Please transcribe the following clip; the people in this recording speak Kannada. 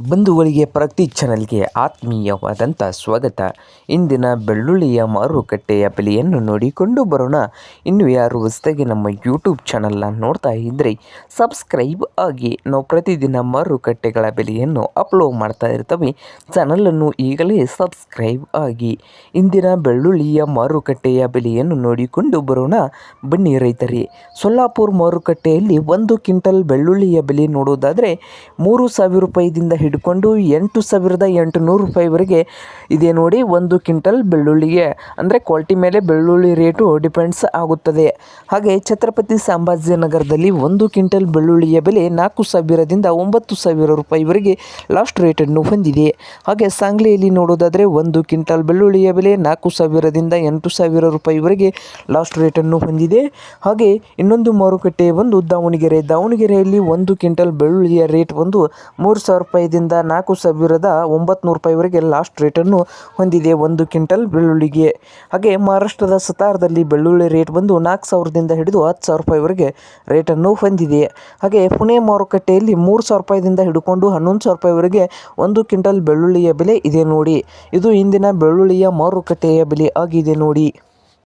ಬಂಧುಗಳಿಗೆ ಪ್ರತಿ ಚಾನಲ್ಗೆ ಆತ್ಮೀಯವಾದಂಥ ಸ್ವಾಗತ. ಇಂದಿನ ಬೆಳ್ಳುಳ್ಳಿಯ ಮಾರುಕಟ್ಟೆಯ ಬೆಲೆಯನ್ನು ನೋಡಿಕೊಂಡು ಬರೋಣ. ಇನ್ನು ಯಾರು ಹೊಸದಾಗಿ ನಮ್ಮ ಯೂಟ್ಯೂಬ್ ಚಾನಲ್ನ ನೋಡ್ತಾ ಇದ್ದರೆ ಸಬ್ಸ್ಕ್ರೈಬ್ ಆಗಿ. ನಾವು ಪ್ರತಿದಿನ ಮಾರುಕಟ್ಟೆಗಳ ಬೆಲೆಯನ್ನು ಅಪ್ಲೋಡ್ ಮಾಡ್ತಾ ಇರ್ತವೆ. ಚಾನಲನ್ನು ಈಗಲೇ ಸಬ್ಸ್ಕ್ರೈಬ್ ಆಗಿ. ಇಂದಿನ ಬೆಳ್ಳುಳ್ಳಿಯ ಮಾರುಕಟ್ಟೆಯ ಬೆಲೆಯನ್ನು ನೋಡಿಕೊಂಡು ಬರೋಣ. ಬನ್ನಿ ರೈತರೇ, ಸೊಲ್ಲಾಪುರ ಮಾರುಕಟ್ಟೆಯಲ್ಲಿ ಒಂದು ಕ್ವಿಂಟಲ್ ಬೆಳ್ಳುಳ್ಳಿಯ ಬೆಲೆ ನೋಡೋದಾದರೆ ಮೂರು ಸಾವಿರ ರೂಪಾಯಿದಿಂದ ಹಿಡ್ಕೊಂಡು ಎಂಟು ಸಾವಿರದ ಎಂಟುನೂರು ರೂಪಾಯಿವರೆಗೆ ಇದೆ ನೋಡಿ ಒಂದು ಕ್ವಿಂಟಲ್ ಬೆಳ್ಳುಳ್ಳಿಗೆ. ಅಂದರೆ ಕ್ವಾಲಿಟಿ ಮೇಲೆ ಬೆಳ್ಳುಳ್ಳಿ ರೇಟು ಡಿಪೆಂಡ್ಸ್ ಆಗುತ್ತದೆ. ಹಾಗೆ ಛತ್ರಪತಿ ಸಂಭಾಜಿನಗರದಲ್ಲಿ ಒಂದು ಕ್ವಿಂಟಲ್ ಬೆಳ್ಳುಳ್ಳಿಯ ಬೆಲೆ ನಾಲ್ಕು ಸಾವಿರದಿಂದ ಒಂಬತ್ತು ಸಾವಿರ ರೂಪಾಯಿವರೆಗೆ ಲಾಸ್ಟ್ ರೇಟನ್ನು ಹೊಂದಿದೆ. ಹಾಗೆ ಸಾಂಗ್ಲಿಯಲ್ಲಿ ನೋಡೋದಾದರೆ ಒಂದು ಕ್ವಿಂಟಲ್ ಬೆಳ್ಳುಳ್ಳಿಯ ಬೆಲೆ ನಾಲ್ಕು ಸಾವಿರದಿಂದ ಎಂಟು ಸಾವಿರ ರೂಪಾಯಿವರೆಗೆ ಲಾಸ್ಟ್ ರೇಟನ್ನು ಹೊಂದಿದೆ. ಹಾಗೆ ಇನ್ನೊಂದು ಮಾರುಕಟ್ಟೆ ಒಂದು ದಾವಣಗೆರೆ. ದಾವಣಗೆರೆಯಲ್ಲಿ ಒಂದು ಕ್ವಿಂಟಲ್ ಬೆಳ್ಳುಳ್ಳಿಯ ರೇಟ್ ಒಂದು ಮೂರು ಸಾವಿರ ರೂಪಾಯಿದಿಂದ ನಾಲ್ಕು ಸಾವಿರದ ಒಂಬತ್ತು ರೂಪಾಯಿವರೆಗೆ ಲಾಸ್ಟ್ ರೇಟನ್ನು ಹೊಂದಿದೆ. ಒಂದು ಕ್ವಿಂಟಲ್ ಬೆಳ್ಳುಳ್ಳಿಗೆ. ಹಾಗೆ ಮಹಾರಾಷ್ಟ್ರದ ಸತಾರದಲ್ಲಿ ಬೆಳ್ಳುಳ್ಳಿ ರೇಟ್ ಬಂದು ನಾಲ್ಕು ಸಾವಿರದಿಂದ ಹಿಡಿದು ಹತ್ತು ಸಾವಿರ ರೂಪಾಯಿವರೆಗೆ ರೇಟನ್ನು ಹೊಂದಿದೆ. ಹಾಗೆ ಪುಣೆ ಮಾರುಕಟ್ಟೆಯಲ್ಲಿ ಮೂರು ಸಾವಿರ ರೂಪಾಯಿದಿಂದ ಹಿಡ್ಕೊಂಡು ಹನ್ನೊಂದು ಸಾವಿರ ರೂಪಾಯಿವರೆಗೆ ಒಂದು ಕ್ವಿಂಟಲ್ ಬೆಳ್ಳುಳ್ಳಿಯ ಬೆಲೆ ಇದೆ ನೋಡಿ. ಇದು ಇಂದಿನ ಬೆಳ್ಳುಳ್ಳಿಯ ಮಾರುಕಟ್ಟೆಯ ಬೆಲೆ ಆಗಿದೆ ನೋಡಿ.